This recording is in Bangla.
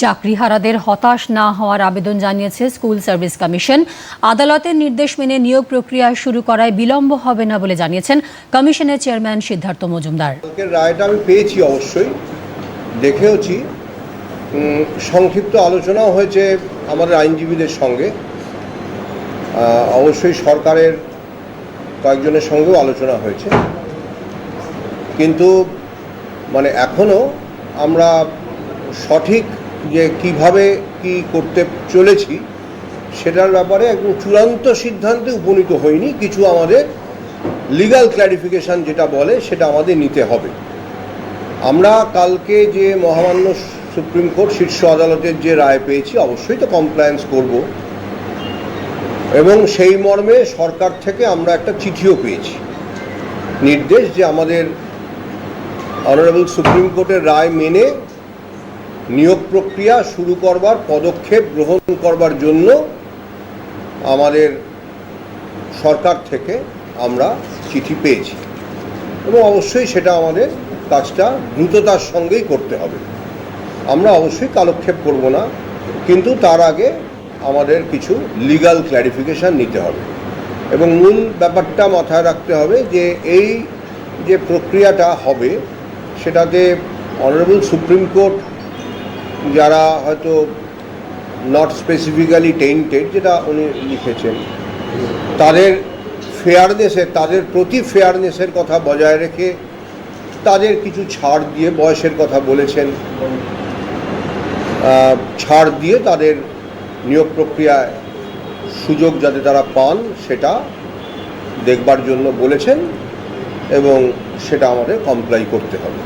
চাকরিহারাদের হতাশ না হওয়ার আবেদন জানিয়েছে স্কুল সার্ভিস কমিশন। আদালতের নির্দেশ মেনে নিয়োগ প্রক্রিয়া শুরু করায় বিলম্ব হবে না বলে জানিয়েছেন কমিশনের চেয়ারম্যান সিদ্ধার্থ মজুমদার। রায়টা আমি পেয়েছি অবশ্যই, দেখেওছি। সংক্ষিপ্ত আলোচনাও হয়েছে আমাদের আইনজীবীদের সঙ্গে। অবশ্যই সরকারের কয়েকজনের সঙ্গেও আলোচনা হয়েছে। কিন্তু মানে এখনও আমরা সঠিক যে কীভাবে কি করতে চলেছি, সেটার ব্যাপারে একদম চূড়ান্ত সিদ্ধান্তে উপনীত হয়নি কিছু আমাদের লিগ্যাল ক্ল্যারিফিকেশন যেটা বলে, সেটা আমাদের নিতে হবে। আমরা কালকে যে মহামান্য সুপ্রিম কোর্ট শীর্ষ আদালতের যে রায় পেয়েছি, অবশ্যই তো কমপ্লায়েন্স করব। এবং সেই মর্মে সরকার থেকে আমরা একটা চিঠিও পেয়েছি। নির্দেশ যে আমাদের অনারেবল সুপ্রিম কোর্টের রায় মেনে নিয়োগ প্রক্রিয়া শুরু করবার, পদক্ষেপ গ্রহণ করবার জন্য আমাদের সরকার থেকে আমরা চিঠি পেয়েছি। এবং অবশ্যই সেটা আমাদের কাজটা দ্রুততার সঙ্গেই করতে হবে। আমরা অবশ্যই কালক্ষেপ করব না, কিন্তু তার আগে আমাদের কিছু লিগ্যাল ক্ল্যারিফিকেশান নিতে হবে। এবং মূল ব্যাপারটা মাথায় রাখতে হবে যে এই যে প্রক্রিয়াটা হবে, সেটাতে অনারেবল সুপ্রিম কোর্ট যারা হয়তো নট স্পেসিফিক্যালি টেন্টেড যেটা উনি লিখেছেন, তাদের ফেয়ারনেসের তাদের প্রতি ফেয়ারনেসের কথা বজায় রেখে তাদের কিছু ছাড় দিয়ে বয়সের কথা বলেছেন ছাড় দিয়ে তাদের নিয়োগ প্রক্রিয়ায় সুযোগ যাতে তারা পান, সেটা দেখবার জন্য বলেছেন এবং সেটা আমাদের কমপ্লাই করতে হবে।